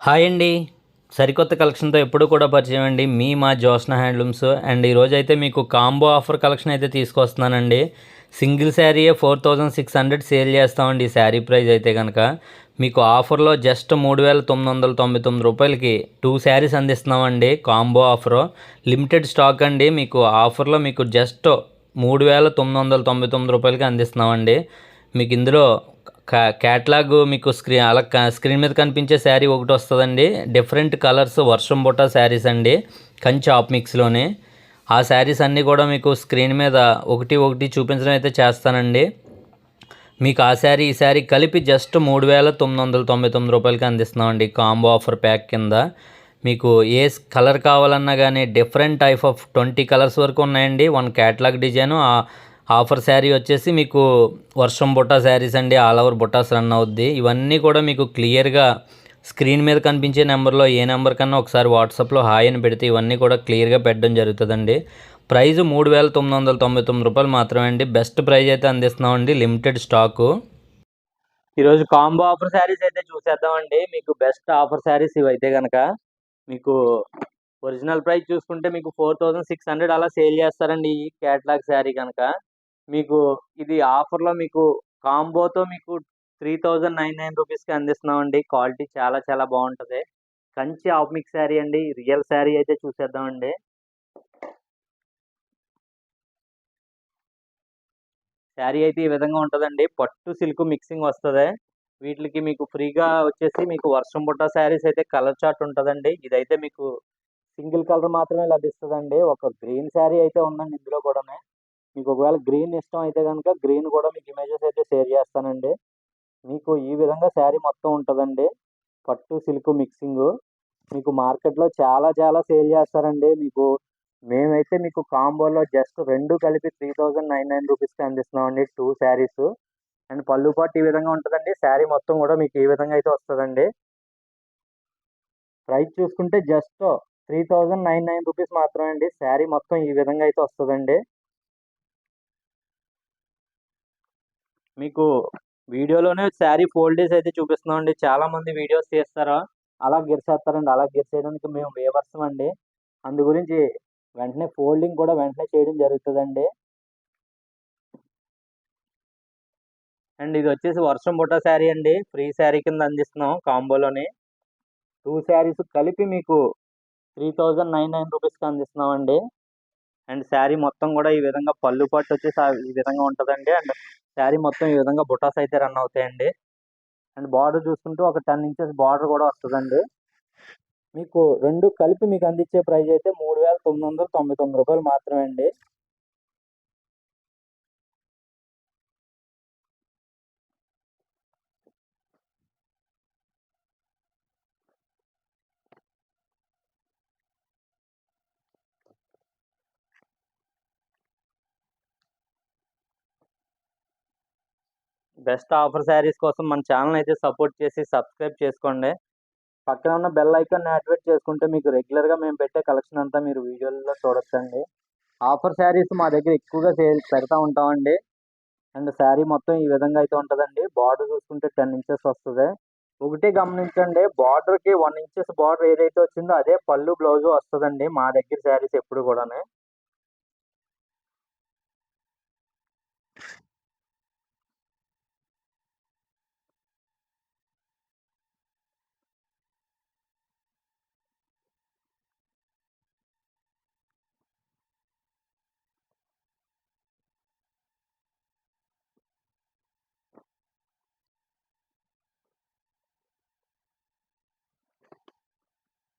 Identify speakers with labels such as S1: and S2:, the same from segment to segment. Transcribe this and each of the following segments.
S1: Hi అండి. సరికొత్త కలెక్షన్తో ఎప్పుడు కూడా పరిచయం అండి. మీ మా జోస్న హ్యాండ్లూమ్స్. అండ్ ఈరోజు అయితే మీకు కాంబో ఆఫర్ కలెక్షన్ అయితే తీసుకొస్తున్నానండి. Single శారీయే four thousand six hundred sale చేస్తామండి ఈ శారీ ప్రైస్ అయితే కనుక మీకు ఆఫర్లో జస్ట్ మూడు వేల తొమ్మిది వందల తొంభై తొమ్మిది రూపాయలకి టూ శారీస్ అందిస్తున్నామండి కాంబో ఆఫర్. లిమిటెడ్ స్టాక్ అండి. మీకు ఆఫర్లో మీకు జస్ట్ మూడు వేల తొమ్మిది వందల తొంభై తొమ్మిది రూపాయలకి అందిస్తున్నామండి. మీకు ఇందులో క్యాట్లాగ్ మీకు స్క్రీన్ అలా స్క్రీన్ మీద కనిపించే శారీ ఒకటి వస్తుందండి. డిఫరెంట్ కలర్స్ వర్షం బుట్ట శారీస్ అండి. కంచి ఆప్ మిక్స్లోనే. ఆ శారీస్ అన్నీ కూడా మీకు స్క్రీన్ మీద ఒకటి ఒకటి చూపించడం అయితే చేస్తానండి. మీకు ఆ శారీ ఈ శారీ కలిపి జస్ట్ మూడు వేల తొమ్మిది వందల తొంభై తొమ్మిది రూపాయలకి అందిస్తున్నామండి. కాంబో ఆఫర్ ప్యాక్ కింద. మీకు ఏ కలర్ కావాలన్నా కానీ different type of twenty colours వరకు ఉన్నాయండి. One catalogue design offer sari వచ్చేసి మీకు వర్షం బుట్టా శారీస్ అండి ఆల్ ఓవర్ బుట్టాస్ రన్ అవుద్ది. ఇవన్నీ కూడా మీకు క్లియర్గా స్క్రీన్ మీద కనిపించే నెంబర్లో ఏ నెంబర్ కన్నా ఒకసారి వాట్సాప్లో హాయ్ అని పెడితే ఇవన్నీ కూడా క్లియర్గా పెట్టడం జరుగుతుందండి. ప్రైజ్ మూడు వేల తొమ్మిది వందల తొంభై తొమ్మిది రూపాయలు మాత్రమే అండి. బెస్ట్ ప్రైజ్ అయితే అందిస్తున్నామండి లిమిటెడ్ స్టాకు. ఈరోజు కాంబో ఆఫర్ శారీస్ అయితే చూసేద్దామండి. మీకు బెస్ట్ ఆఫర్ శారీస్ ఇవైతే కనుక మీకు ఒరిజినల్ ప్రైస్ చూసుకుంటే మీకు ఫోర్ థౌజండ్ సిక్స్ హండ్రెడ్ అలా సేల్ చేస్తారండి ఈ క్యాట్లాగ్ శారీ కనుక మీకు ఇది ఆఫర్లో మీకు కాంబోతో మీకు త్రీ థౌజండ్ నైన్ నైన్ రూపీస్కి అందిస్తున్నామండి. క్వాలిటీ చాలా చాలా బాగుంటుంది. కంచి ఆప్మిక్ శారీ అండి. రియల్ శారీ అయితే చూసేద్దామండి. శారీ అయితే ఈ విధంగా ఉంటుందండి. పట్టు సిల్క్ మిక్సింగ్ వస్తుంది. వీటికి మీకు ఫ్రీగా వచ్చేసి మీకు వర్షం బుట్ట శారీస్ అయితే కలర్ చార్ట్ ఉంటుందండి. ఇదైతే మీకు సింగిల్ కలర్ మాత్రమే లభిస్తుందండి. ఒక గ్రీన్ శారీ అయితే ఉందండి ఇందులో కూడానే. మీకు ఒకవేళ గ్రీన్ ఇష్టం అయితే కనుక గ్రీన్ కూడా మీకు ఇమేజెస్ అయితే షేర్ చేస్తానండి. మీకు ఈ విధంగా శారీ మొత్తం ఉంటుందండి. పట్టు సిల్క్ మిక్సింగ్ మీకు మార్కెట్లో చాలా చాలా సేల్ చేస్తారండి. మీకు మేమైతే మీకు కాంబోలో జస్ట్ రెండు కలిపి త్రీ థౌజండ్ నైన్ నైన్ రూపీస్కి అందిస్తున్నామండి టూ శారీస్ అండ్ పళ్ళు పాటు ఈ విధంగా ఉంటుందండి. శారీ మొత్తం కూడా మీకు ఈ విధంగా అయితే వస్తుందండి. ప్రైస్ చూసుకుంటే just three thousand nine nine rupees మాత్రమే అండి. శారీ మొత్తం ఈ విధంగా అయితే వస్తుందండి. మీకు వీడియోలోనే శారీ ఫోల్డేస్ అయితే చూపిస్తున్నామండి చాలా మంది వీడియోస్ చేస్తారా అలా గిరిసేస్తారండి అలా గిరిసేయడానికి మేము వేవర్సం అండి. అందు గురించి వెంటనే ఫోల్డింగ్ కూడా వెంటనే చేయడం జరుగుతుందండి. అండ్ ఇది వచ్చేసి వర్షం బుట్ట శారీ అండి. ఫ్రీ శారీ కింద అందిస్తున్నాం కాంబోలోని. టూ శారీస్ కలిపి మీకు త్రీ థౌజండ్ నైన్ నైన్ రూపీస్కి అందిస్తున్నాం అండి. అండ్ శారీ మొత్తం కూడా ఈ విధంగా పళ్ళు పట్టు వచ్చేసి ఈ విధంగా ఉంటుందండి. అండ్ శారీ మొత్తం ఈ విధంగా బుటాస్ అయితే రన్ అవుతాయండి. అండ్ బార్డర్ చూసుకుంటూ ఒక టెన్ ఇంచెస్ బార్డర్ కూడా వస్తుందండి. మీకు రెండు కలిపి మీకు అందించే ప్రైస్ అయితే మూడు వేల తొమ్మిది వందల తొంభై తొమ్మిది రూపాయలు మాత్రమే అండి. బెస్ట్ ఆఫర్ శారీస్ కోసం మన ఛానల్ అయితే సపోర్ట్ చేసి సబ్స్క్రైబ్ చేసుకోండి. పక్కన ఉన్న బెల్ ఐకాన్ యాక్టివేట్ చేసుకుంటే మీకు రెగ్యులర్గా మేము పెట్టే కలెక్షన్ అంతా మీరు వీడియోలో చూడొచ్చండి. ఆఫర్ శారీస్ మా దగ్గర ఎక్కువగా సేల్ పెడతా ఉంటామండి. అండ్ శారీ మొత్తం ఈ విధంగా అయితే ఉంటుందండి. బార్డర్ చూసుకుంటే టెన్ ఇంచెస్ వస్తుంది. ఒకటే గమనించండి బార్డర్కి వన్ ఇంచెస్ బార్డర్ ఏదైతే వచ్చిందో అదే పళ్ళు బ్లౌజు వస్తుందండి మా దగ్గర శారీస్ ఎప్పుడు కూడానే.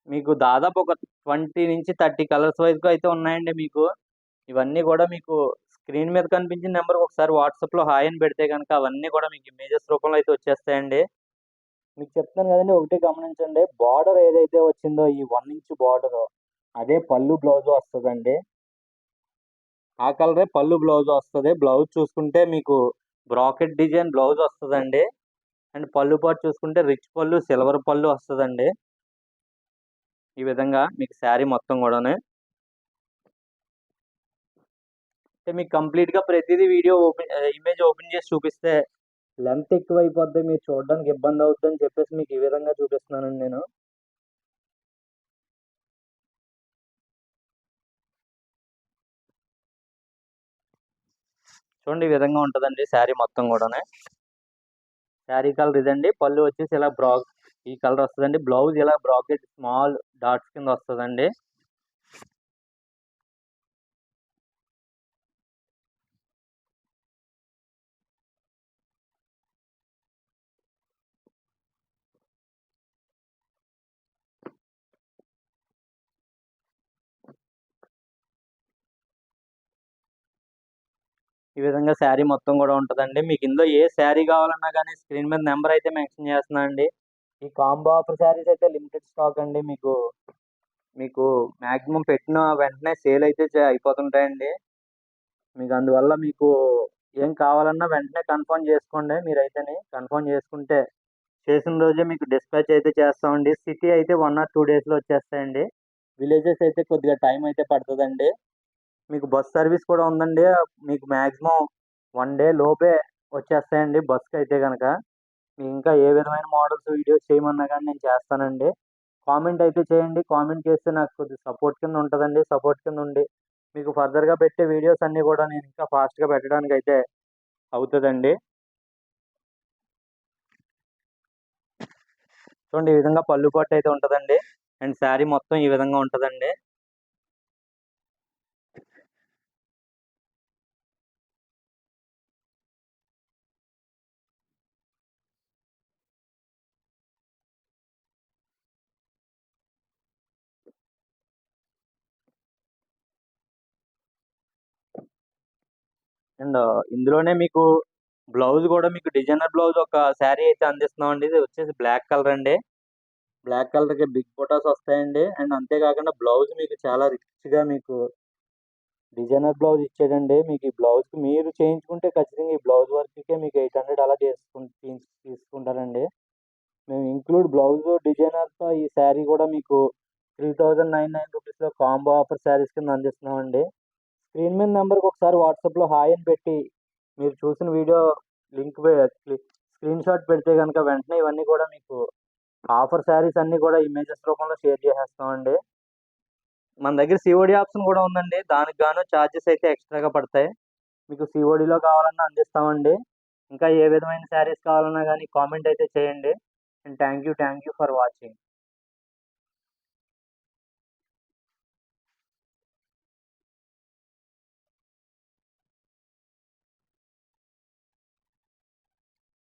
S1: మీకు దాదాపు ఒక ట్వంటీ నుంచి థర్టీ కలర్స్ వైజ్గా అయితే ఉన్నాయండి మీకు. ఇవన్నీ కూడా మీకు స్క్రీన్ మీద కనిపించిన నెంబర్ ఒకసారి వాట్సాప్లో హాయ్ అని పెడితే కనుక అవన్నీ కూడా మీకు ఇమేజెస్ రూపంలో అయితే వచ్చేస్తాయండి. మీకు చెప్తాను కదండి ఒకటి గమనించండి. బార్డర్ ఏదైతే వచ్చిందో ఈ వన్ ఇంచ్ బార్డర్ అదే పళ్ళు బ్లౌజ్ వస్తుందండి. ఆ కలరే పళ్ళు బ్లౌజ్ వస్తుంది. బ్లౌజ్ చూసుకుంటే మీకు బ్రాకెట్ డిజైన్ బ్లౌజ్ వస్తుందండి. అండ్ పళ్ళు పాటు చూసుకుంటే రిచ్ పళ్ళు సిల్వర్ పళ్ళు వస్తుందండి. ఈ విధంగా మీకు శారీ మొత్తం కూడానే. అంటే మీకు కంప్లీట్గా ప్రతిదీ వీడియో ఓపెన్ ఇమేజ్ ఓపెన్ చేసి చూపిస్తే లెంత్ ఎక్కువ అయిపోద్ది మీరు చూడడానికి ఇబ్బంది అవుద్ది అని చెప్పేసి మీకు ఈ విధంగా చూపిస్తున్నానండి నేను. చూడండి ఈ విధంగా ఉంటుందండి శారీ మొత్తం కూడానే. శారీ కలర్ ఇదండి. పళ్ళు వచ్చేసి ఇలా బ్రాక్ ఈ కలర్ వస్తుందండి. బ్లౌజ్ ఇలా బ్రాకెట్ స్మాల్ డాట్స్ కింద వస్తుందండి. ఈ విధంగా శారీ మొత్తం కూడా ఉంటుందండి. మీకు ఇందులో ఏ శారీ కావాలన్నా కానీ స్క్రీన్ మీద నెంబర్ అయితే మెన్షన్ చేస్తున్నాను అండి ఈ కాంబో ఆఫర్ శారీస్ అయితే లిమిటెడ్ స్టాక్ అండి. మీకు మీకు మ్యాక్సిమం పెట్టిన వెంటనే సేల్ అయితే చే- అయిపోతుంటాయండి. మీకు అందువల్ల మీకు ఏం కావాలన్నా వెంటనే కన్ఫర్మ్ చేసుకోండి మీరైతేనే. కన్ఫర్మ్ చేసుకుంటే చేసిన రోజే మీకు డిస్పాచ్ అయితే చేస్తామండి. సిటీ అయితే వన్ ఆర్ టూ డేస్లో వచ్చేస్తాయండి. విలేజెస్ అయితే కొద్దిగా టైం అయితే పడుతుందండి. మీకు బస్ సర్వీస్ కూడా ఉందండి. మీకు మ్యాక్సిమం వన్ డే లోపే వచ్చేస్తాయండి బస్కి అయితే కనుక మీకు ఇంకా ఏ విధమైన మోడల్స్ వీడియోస్ చేయమన్నా కానీ నేను చేస్తానండి. కామెంట్ అయితే చేయండి. కామెంట్ చేస్తే నాకు కొద్దిగా సపోర్ట్ కింద ఉంటుందండి. సపోర్ట్ కింద ఉండి మీకు ఫర్దర్గా పెట్టే వీడియోస్ అన్నీ కూడా నేను ఇంకా ఫాస్ట్గా పెట్టడానికి అయితే అవుతుందండి. చూడండి ఈ విధంగా పళ్ళు పట్టు అయితే ఉంటుందండి. అండ్ శారీ మొత్తం ఈ విధంగా ఉంటుందండి. అండ్ ఇందులోనే మీకు బ్లౌజ్ కూడా మీకు డిజైనర్ బ్లౌజ్ ఒక శారీ అయితే అందిస్తున్నాం అండి ఇది వచ్చేసి బ్లాక్ కలర్ అండి. బ్లాక్ కలర్కి బిగ్ ఫోటోస్ వస్తాయండి. అండ్ అంతేకాకుండా బ్లౌజ్ మీకు చాలా రిచ్గా మీకు డిజైనర్ బ్లౌజ్ ఇచ్చాడండి. మీకు ఈ బ్లౌజ్కి మీరు చేయించుకుంటే ఖచ్చితంగా ఈ బ్లౌజ్ వర్క్కే మీకు ఎయిట్ హండ్రెడ్ అలా చేసుకుంటు తీసుకుంటారండి. మేము ఇంక్లూడ్ బ్లౌజ్ డిజైనర్తో ఈ శారీ కూడా మీకు త్రీ థౌజండ్ నైన్ నైన్ రూపీస్లో కాంబో ఆఫర్ శారీస్ కింద అందిస్తున్నామండి. స్క్రీన్ మీద నెంబర్కి ఒకసారి వాట్సాప్లో హాయ్ అని పెట్టి మీరు చూసిన వీడియో లింక్ స్క్రీన్ షాట్ పెడితే కనుక వెంటనే ఇవన్నీ కూడా మీకు ఆఫర్ శారీస్ అన్నీ కూడా ఇమేజెస్ రూపంలో షేర్ చేసేస్తామండి. మన దగ్గర సిఓడి ఆప్షన్ కూడా ఉందండి. దానికి గాను ఛార్జెస్ అయితే ఎక్స్ట్రాగా పడతాయి. మీకు సిఓడిలో కావాలన్నా అందిస్తామండి. ఇంకా ఏ విధమైన శారీస్ కావాలన్నా కానీ కామెంట్ అయితే చేయండి. And thank you thank you for watching.